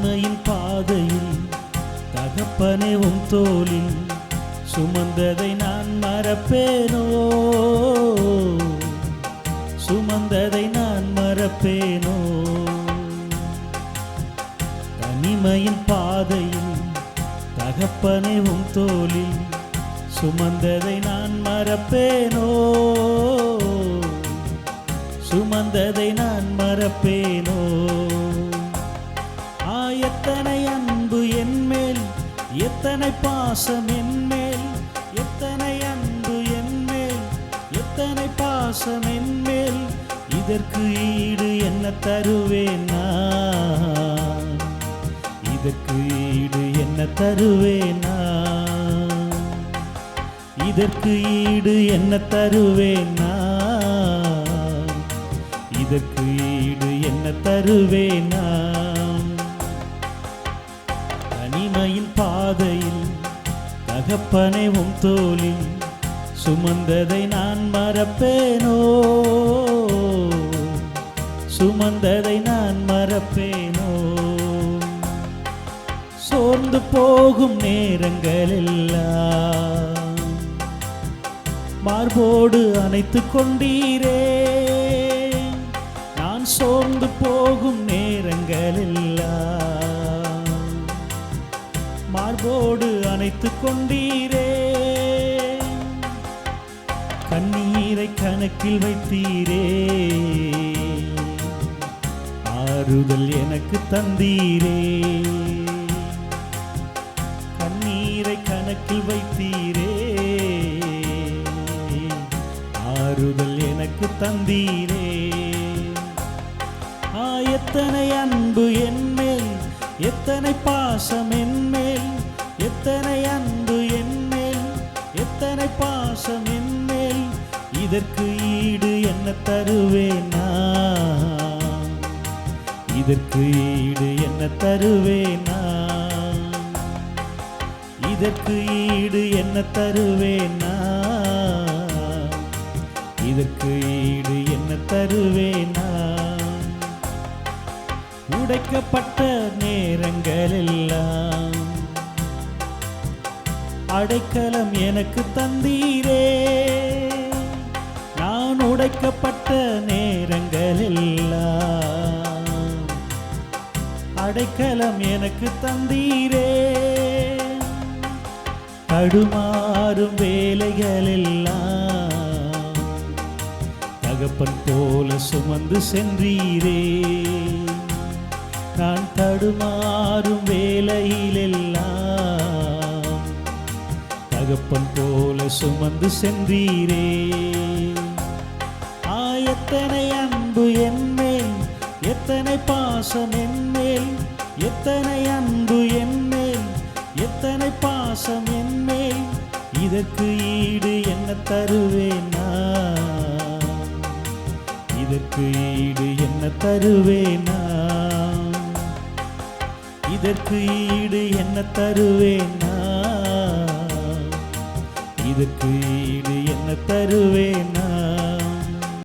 தனிமையின் பாதையில் தகப்பனே உன் தோளில் சுமந்ததை நான் மறப்பேனோ? சுமந்ததை நான் மறப்பேனோ? தனிமையின் பாதையில் தகப்பனே உன் தோளில் சுமந்ததை நான் மறப்பேனோ? சுமந்ததை நான் மறப்பேனோ? எத்தனை அன்பு என் மேல்? எத்தனை பாசம் என் மேல்? எத்தனை அன்பு என் மேல்? எத்தனை பாசம் என் மேல்? இதற்கு ஈடு என்ன தருவேன் நான்? இதற்கு ஈடு என்ன தருவேன் நான்? இதற்கு ஈடு என்ன தருவேன் நான்? இதற்கு ஈடு என்ன தருவேன் நான்? தனிமையின் பாதையில் தகப்பனை உம் தோளில் சுமந்ததை நான் மறப்பேனோ? சுமந்ததை நான் மறப்பேனோ? சோர்ந்து போகும் நேரங்களெல்லாம் மார்போடு அணைத்து கொண்டீரே. நான் சோர்ந்து போகும் அணைத்து கொண்டீரே. கண்ணீரை கணக்கில் வைத்தீரே. ஆறுதல் எனக்கு தந்தீரே. கண்ணீரை கணக்கில் வைத்தீரே. ஆறுதல் எனக்கு தந்தீரே. ஆ எத்தனை அன்பு என் மேல் எத்தனை பாசம் என் இதற்கு ஈடு என்ன தருவேனா இதற்கு ஈடு என்ன தருவேனா இதற்கு ஈடு என்ன தருவேனா இதற்கு ஈடு என்ன தருவேனா உடைக்கப்பட்ட நேரங்கள் எல்லாம் அடைக்கலம் எனக்கு தந்தீரே. அடைக்கப்பட்ட நேரங்களெல்லாம் அடைக்கலம் எனக்கு தந்தீரே. தடுமாறும் வேலைகளெல்லாம் தகப்பன் போல சுமந்து சென்றீரே. நான் தடுமாறும் வேலையிலெல்லாம் தகப்பன் போல சுமந்து சென்றீரே. எத்தனை அன்பு என்மேல் எத்தனை பாசம் என்மேல் எத்தனை அன்பு என்மேல் எத்தனை பாசம் என்மேல் இதற்கு ஈடு என்ன தருவேனா? இதற்கு ஈடு என்ன தருவேனா? இதற்கு ஈடு என்ன தருவேனா? இதற்கு ஈடு என்ன தருவேனா?